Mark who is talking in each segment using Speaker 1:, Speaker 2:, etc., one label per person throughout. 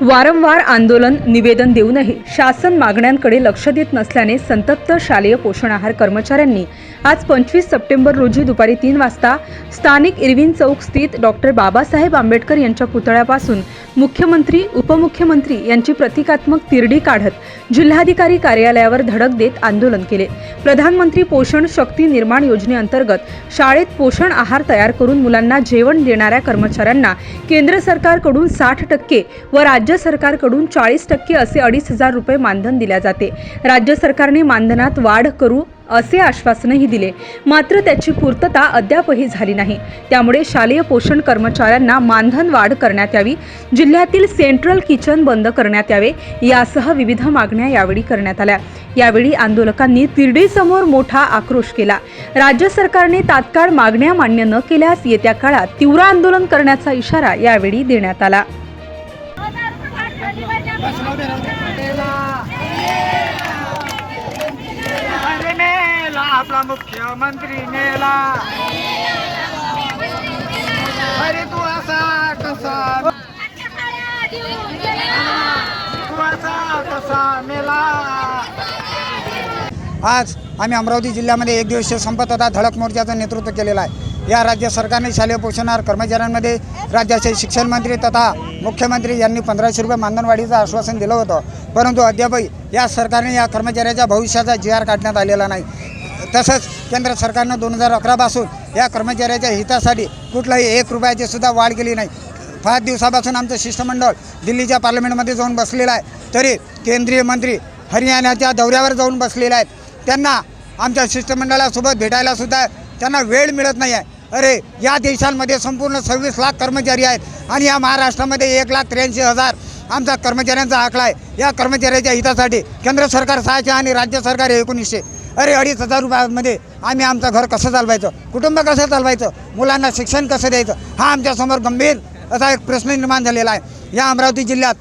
Speaker 1: वारंवार आंदोलन निवेदन देऊनही शासन मागण्यांकडे लक्ष देत नसल्याने संतप्त शालेय पोषण आहार कर्मचाऱ्यांनी आज पंचवीस सप्टेंबर रोजी दुपारी तीन वाजता स्थानिक इरविन चौक स्थित डॉक्टर बाबासाहेब आंबेडकर यांच्या पुतळ्यापासून मुख्यमंत्री उपमुख्यमंत्री यांची प्रतिकात्मक तिरडी काढत जिल्हाधिकारी कार्यालयावर धडक देत आंदोलन केले. प्रधानमंत्री पोषण शक्ती निर्माण योजनेअंतर्गत शाळेत पोषण आहार तयार करून मुलांना जेवण देणाऱ्या कर्मचाऱ्यांना केंद्र सरकारकडून साठ टक्के व राज्य राज्य सरकारकडून चाळीस टक्के असे अडीच हजार रुपये मानधन दिल्या जाते. राज्य सरकारने मानधनात वाढ करू असे आश्वासनही दिले. मात्र त्याची पूर्तता अद्यापही झाली नाही. त्यामुळे शालेय पोषण कर्मचाऱ्यांना मानधन वाढ करण्यात यावी जिल्ह्यातील सेंट्रल किचन बंद करण्यात यावे यासह विविध मागण्या यावेळी करण्यात आल्या. यावेळी आंदोलकांनी तिरडीसमोर मोठा आक्रोश केला. राज्य सरकारने तात्काळ मागण्या मान्य न केल्यास येत्या काळात तीव्र आंदोलन करण्याचा इशारा यावेळी देण्यात आला.
Speaker 2: अरे मेला आपला मुख्यमंत्री मेला अरे तू असा कसा तू असा कसा मेला आज आम्ही अमरावती जिल्ह्यामध्ये एक दिवसीय संप धडक मोर्चाचं नेतृत्व केलेलं आहे. या राज्य सरकारने शालेय पोषणार कर्मचाऱ्यांमध्ये राज्याचे शिक्षण मंत्री तथा मुख्यमंत्री यांनी पंधराशे रुपये मानधनवाढीचं आश्वासन दिलं होतं. परंतु अद्यापही या सरकारने या कर्मचाऱ्याच्या भविष्याचा जी आर काढण्यात आलेला नाही. तसंच केंद्र सरकारनं दोन हजार अकरापासून या कर्मचाऱ्याच्या हितासाठी कुठलाही एक रुपयाची सुद्धा वाढ केली नाही. पाच दिवसापासून आमचं शिष्टमंडळ दिल्लीच्या पार्लमेंटमध्ये जाऊन बसलेलं आहे. तरी केंद्रीय मंत्री हरियाणाच्या दौऱ्यावर जाऊन बसलेले आहेत. त्यांना आमच्या शिष्टमंडळासोबत भेटायलासुद्धा त्यांना वेळ मिळत नाही आहे. अरे या देशांमध्ये संपूर्ण सव्वीस लाख कर्मचारी आहेत आणि या महाराष्ट्रामध्ये एक लाख त्र्याऐंशी हजार आमचा कर्मचाऱ्यांचा आकडा आहे. या कर्मचाऱ्याच्या हितासाठी केंद्र सरकार सहाशे आणि राज्य सरकार एकोणीसशे. अरे अडीच हजार रुपयामध्ये आम्ही आमचं घर कसं चालवायचं? कुटुंब कसं चालवायचं? मुलांना शिक्षण कसं द्यायचं? हा आमच्यासमोर गंभीर असा एक प्रश्न निर्माण झालेला आहे. या अमरावती जिल्ह्यात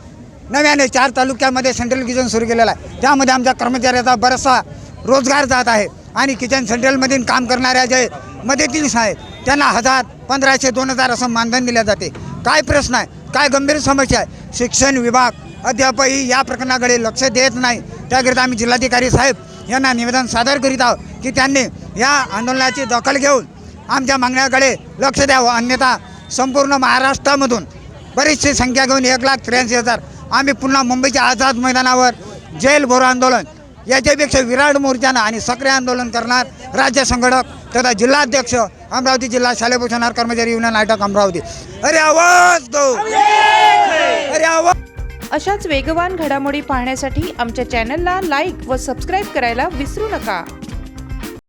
Speaker 2: नव्याने चार तालुक्यामध्ये सेंट्रल किचन सुरू केलेलं आहे. त्यामध्ये आमच्या कर्मचाऱ्याचा बराचसा रोजगार जात आहे आणि किचन सेंट्रलमधील काम करणाऱ्या जे मदतीस आहेत त्यांना हजार पंधराशे दोन हजार असं मानधन दिले जाते. काय प्रश्न आहे? काय गंभीर समस्या आहे? शिक्षण विभाग अद्यापही या प्रकरणाकडे लक्ष देत नाही. त्याकरिता आम्ही जिल्हाधिकारी साहेब यांना निवेदन सादर करीत आहोत की त्यांनी या आंदोलनाची दखल घेऊन आमच्या मागण्याकडे लक्ष द्यावं. अन्यथा संपूर्ण महाराष्ट्रामधून बरीचशी संख्या घेऊन एक लाख त्र्याऐंशी हजार आम्ही पुन्हा मुंबईच्या आझाद मैदानावर जेल भरो आंदोलन याच्यापेक्षा विराट मोर्चानं आणि सक्रिय आंदोलन करणार राज्य संघटक तथा जिल्हाध्यक्ष अमरावती जिल्हा शालेय पोषणार कर्मचारी युनियन नाटक अमरावती. अरे आवाज दो. अरे आवाज.
Speaker 3: अशाच वेगवान घडामोडी पाहण्यासाठी आमच्या चॅनलला लाईक व सबस्क्राईब करायला विसरू नका.